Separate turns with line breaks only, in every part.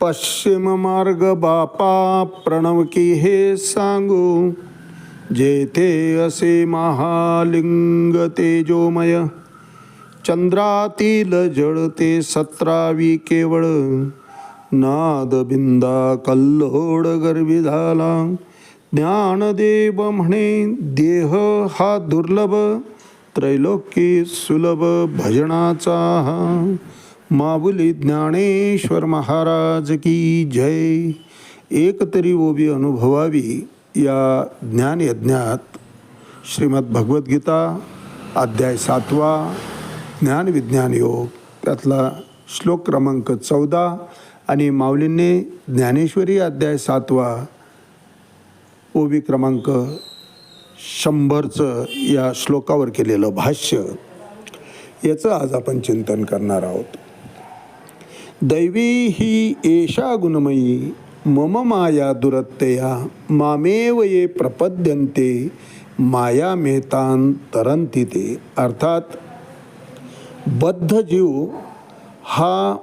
पश्चिम मार्ग बापा प्रणव की हे सांगू जेथे असे महालिंग तेजोमय चंद्रातील जळते सतरावी केवळ नाद बिंदा कल्लोड गर्वी झाला. ज्ञानदेव म्हणे देह हा दुर्लभ त्रैलोकी सुलभ भजनाचा हा. माऊली ज्ञानेश्वर महाराज की जय. एकतरी ओबी अनुभवावी या ज्ञानयज्ञात श्रीमद भगवद्गीता अध्याय सातवा ज्ञान विज्ञान योग त्यातला श्लोक क्रमांक चौदा आणि माऊलींनी ज्ञानेश्वरी अध्याय सातवा ओबी क्रमांक शंभरचं या श्लोकावर केलेलं भाष्य. याचं आज आपण चिंतन करणार आहोत. दैवी ही एषा गुणमयी मम माया दुरत्तया मामेव ये प्रपद्यन्ते माया मेहतान तरंती ते अर्थात बद्ध जीव हा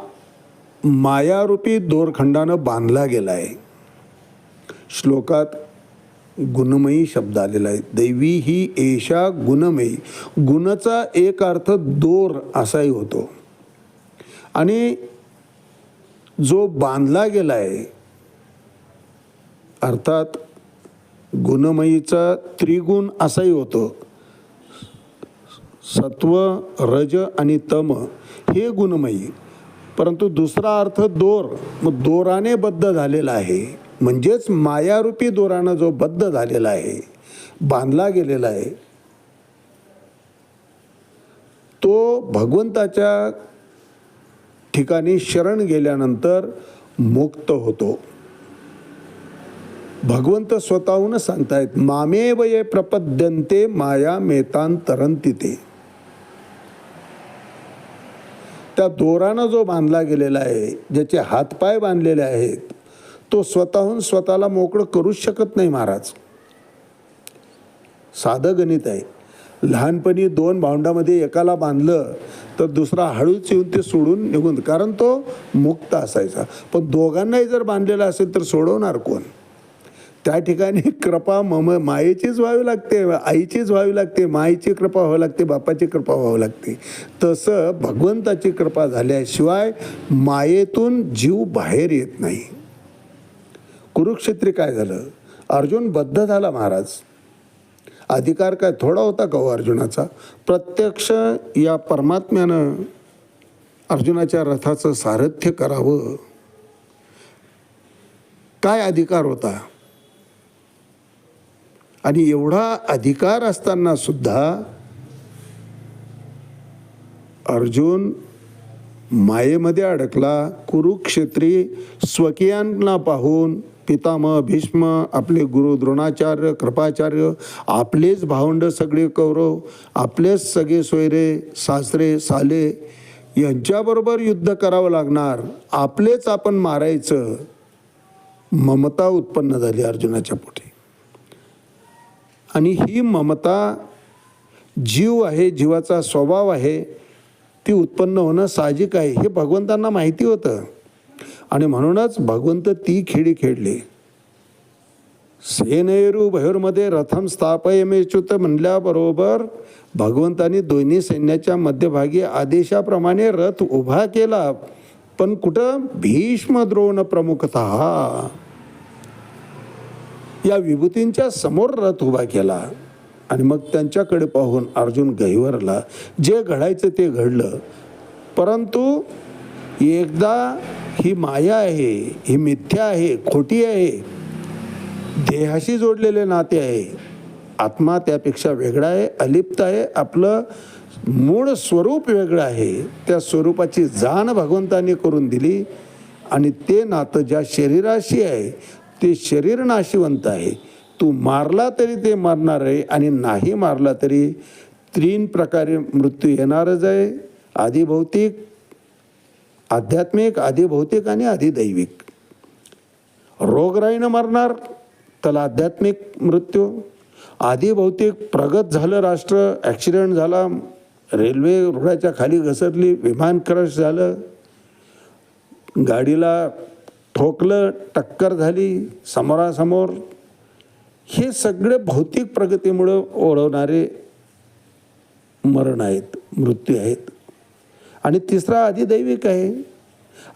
मायारूपी दोरखंडानं बांधला गेला आहे श्लोकात गुणमयी शब्द आलेला आहे दैवी ही एषा गुणमयी गुणाचा एक अर्थ दोर असाही होतो आणि जो बांधला गेला आहे अर्थात गुणमयीचा त्रिगुण असाही होतो. सत्व रज आणि तम हे गुणमयी. परंतु दुसरा अर्थ दोर. मग दोराने बद्ध झालेला आहे. म्हणजेच मायारूपी दोरानं जो बद्ध झालेला आहे बांधला गेलेला आहे तो भगवंताच्या ठिकाणी शरण गेल्यानंतर मुक्त होतो. भगवंत स्वतःहूनच सांगतायत मामेव ये प्रपद्यंते माया मेतान तरंती ते त्या दोरानं जो बांधला गेलेला आहे ज्याचे हातपाय बांधलेले आहेत तो स्वतःहून स्वतःला मोकळं करूच शकत नाही महाराज. साधं गणित आहे. लहानपणी दोन भावंडामध्ये एकाला बांधलं तर दुसरा हळूच येऊन ते सोडून निघून कारण तो मुक्त असायचा. पण दोघांनाही जर बांधलेला असेल तर सोडवणार कोण? त्या ठिकाणी कृपा मम मायेचीच व्हावी लागते आईचीच व्हावी लागते माईची कृपा व्हावी लागते बापाची कृपा व्हावी लागते. तसं भगवंताची कृपा झाल्याशिवाय मायेतून जीव बाहेर येत नाही. कुरुक्षेत्री काय झालं? अर्जुन बद्ध झाला महाराज. अधिकार काय? थोडा होता का हो अर्जुनाचा? प्रत्यक्ष या परमात्म्यानं अर्जुनाच्या रथाचं सारथ्य करावं. काय अधिकार होता? आणि एवढा अधिकार असताना सुद्धा अर्जुन मायेमध्ये अडकला कुरुक्षेत्री स्वकीयांना पाहून पितामह भीष्म आपले गुरु द्रोणाचार्य कृपाचार्य आपलेच भावंड सगळे कौरव आपलेच सगळे सोयरे सासरे साले यांच्याबरोबर युद्ध करावं लागणार आपलेच आपण मारायचं. ममता उत्पन्न झाली अर्जुनाच्या पोटी. आणि ही ममता जीव आहे जीवाचा स्वभाव आहे ती उत्पन्न होणं साहजिक आहे हे भगवंतांना माहिती होतं. आणि म्हणूनच भगवंत ती खेळी खेळली. सेनेरू भैरमध्ये रथम स्थापयमेच्युत म्हणल्याबरोबर भगवंतानी दोन्ही सैन्याच्या मध्यभागी आदेशाप्रमाणे रथ उभा केला. पण कुठं? भीष्म द्रोण प्रमुखतः. या विभूतींच्या समोर रथ उभा केला. आणि मग त्यांच्याकडे पाहून अर्जुन गहिवरला जे घडायचं ते घडलं. परंतु एकदा ही माया आहे ही मिथ्या आहे खोटी आहे. देहाशी जोडलेले नाते आहे. आत्मा त्यापेक्षा वेगळा आहे अलिप्त आहे आपलं मूळ स्वरूप वेगळं आहे. त्या स्वरूपाची जाण भगवंताने करून दिली आणि ते नातं ज्या शरीराशी आहे ते शरीर नाशिवंत आहे. तू मारला तरी ते मारणार आहे आणि नाही मारला तरी तीन प्रकारे मृत्यू येणारच आहे. आधी भौतिक आध्यात्मिक आधी भौतिक आणि आधी दैविक रोगराईनं मरणार त्याला आध्यात्मिक मृत्यू. आधी भौतिक प्रगत झालं राष्ट्र ॲक्सिडेंट झाला रेल्वे रुळाच्या खाली घसरली विमान क्रश झालं गाडीला ठोकलं टक्कर झाली समोरासमोर. हे सगळे भौतिक प्रगतीमुळं ओढवणारे मरण आहेत मृत्यू आहेत. आणि तिसरा अधिदैविक आहे.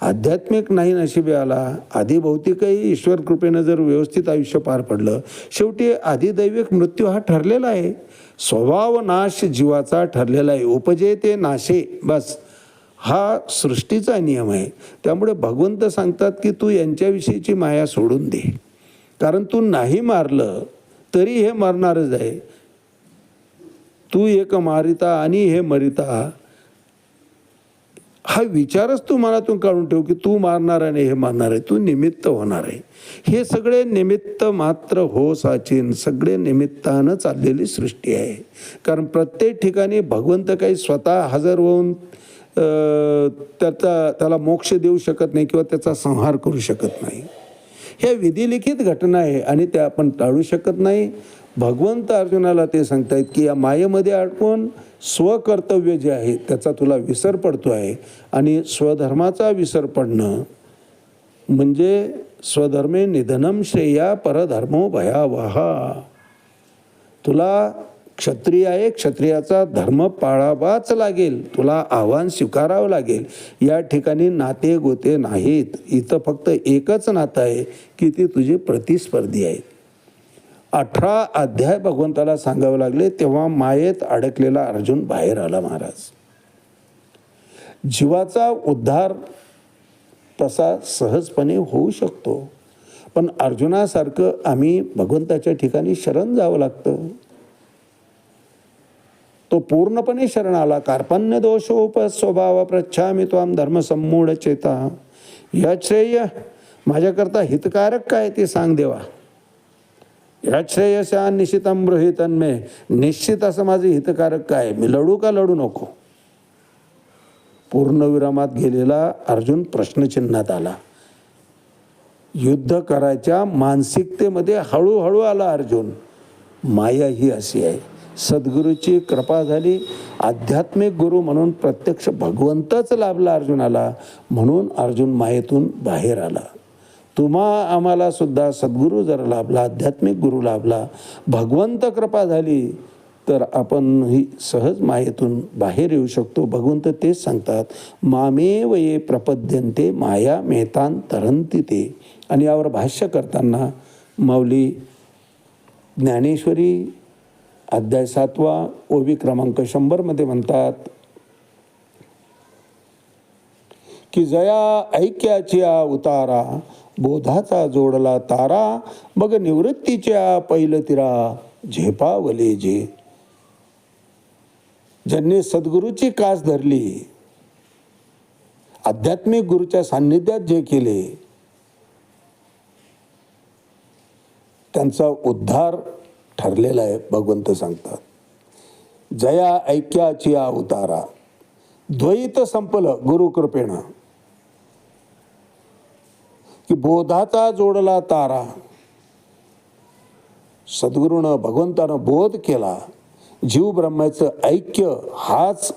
आध्यात्मिक नाही नशिबी आला आधी भौतिकही ईश्वर कृपेनं जर व्यवस्थित आयुष्य पार पडलं शेवटी अधिदैविक मृत्यू हा ठरलेला आहे. स्वभाव नाश जीवाचा ठरलेला आहे उपजे ते नाशे बस. हा सृष्टीचा नियम आहे. त्यामुळे भगवंत सांगतात की तू यांच्याविषयीची माया सोडून दे. कारण तू नाही मारलं तरी हे मरणारच आहे. तू एक मारिता आणि हे मरिता हा विचारच तू मनातून काढून ठेव की तू मारणार आणि हे मारणार आहे. तू निमित्त होणार आहे. हे सगळे निमित्त मात्र हो साचीन सगळे निमित्तानं चाललेली सृष्टी आहे. कारण प्रत्येक ठिकाणी भगवंत काही स्वतः हजर होऊन त्याचा त्याला मोक्ष देऊ शकत नाही किंवा त्याचा संहार करू शकत नाही. हे विधिलिखित घटना आहे आणि त्या आपण टाळू शकत नाही. भगवंत अर्जुनाला ते सांगतायत की या मायेमध्ये अडकून स्वकर्तव्य जे आहे त्याचा तुला विसर पडतो आहे. आणि स्वधर्माचा विसर पडणं म्हणजे स्वधर्मे निधनम श्रेया परधर्मो भयावहा. तुला क्षत्रिय आहे क्षत्रियाचा धर्म पाळावाच लागेल तुला आव्हान स्वीकारावं लागेल. या ठिकाणी नाते गोते नाहीत. इथं फक्त एकच नातं आहे की ती तुझी प्रतिस्पर्धी आहे. अठरा अध्याय भगवंताला सांगावे लागले तेव्हा मायेत अडकलेला अर्जुन बाहेर आला महाराज. जीवाचा उद्धार तसा सहजपणे होऊ शकतो पण अर्जुनासारखं आम्ही भगवंताच्या ठिकाणी शरण जावं लागतं. तो पूर्णपणे शरण आला कार्पण्य दोषोप स्वभाव प्रच्छामी त्वाम धर्म चेता या श्रेय माझ्याकरता हितकारक काय ते सांग देवा. या श्रेयशा निश्चितम गृहितन्मे निश्चित असं माझं हितकारक काय? मी लढू का लढू नको? पूर्णविरामात गेलेला अर्जुन प्रश्नचिन्हात आला. युद्ध करायच्या मानसिकतेमध्ये हळूहळू आला अर्जुन. माया ही अशी आहे. सद्गुरूची कृपा झाली. आध्यात्मिक गुरु म्हणून प्रत्यक्ष भगवंतच लाभला अर्जुनाला. म्हणून अर्जुन मायेतून बाहेर आला. तुम्हा आम्हाला सुद्धा सद्गुरू जर लाभला आध्यात्मिक गुरु लाभला भगवंत कृपा झाली तर आपण ही सहज मायेतून बाहेर येऊ शकतो. भगवंत तेच सांगतात मामेव ये प्रपद्यंते माया मेहतान तरंती ते. आणि यावर भाष्य करताना माऊली ज्ञानेश्वरी अध्याय सातवा ओबी क्रमांक शंभरमध्ये म्हणतात की जया ऐक्याच्या उतारा बोधाचा जोडला तारा मग निवृत्तीच्या पैलतिरा झेपावले जे. ज्यांनी सद्गुरूची कास धरली आध्यात्मिक गुरुच्या सान्निध्यात जे केले त्यांचा उद्धार ठरलेला आहे भगवंत सांगतात. जया ऐक्याची उतारा द्वैत संपलं गुरुकृपेणं की बोधाचा जोडला तारा. सद्गुरूनं भगवंतानं बोध केला. जीव ब्रह्माचं ऐक्य हाच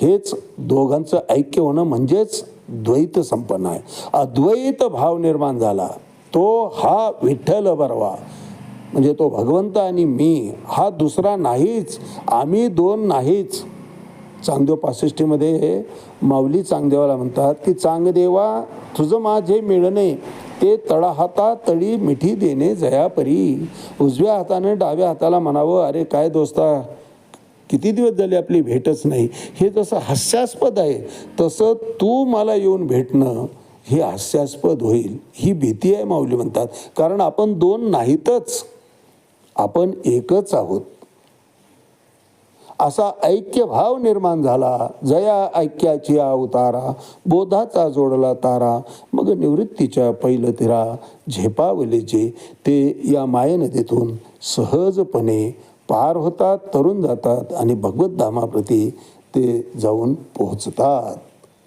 हेच दोघांचं ऐक्य होणं म्हणजेच द्वैत संपन्न आहे. अद्वैत भाव निर्माण झाला. तो हा विठ्ठल बरवा. म्हणजे तो भगवंत आणि मी हा दुसरा नाहीच. आम्ही दोन नाहीच. चांगदेव पासष्टीमध्ये माऊली चांगदेवाला म्हणतात की चांगदेवा तुझं माझे मिळणे ते तळाहाता तळी मिठी देणे जयापरी. उजव्या हाताने डाव्या हाताला म्हणावं अरे काय दोस्ता किती दिवस झाले आपली भेटच नाही. हे जसं हास्यास्पद आहे तसं तू मला येऊन भेटणं हे हास्यास्पद होईल. ही भीती आहे माऊली म्हणतात. कारण आपण दोन नाहीतच. आपण एकच आहोत. असा ऐक्य भाव निर्माण झाला. जया ऐक्याची अवतारा बोधाचा जोडला तारा मग निवृत्तीच्या पैल तिरा झेपावलेचे ते या मायनदीतून सहजपणे पार होतात तरुण जातात आणि भगवतधामाप्रती ते जाऊन पोहोचतात.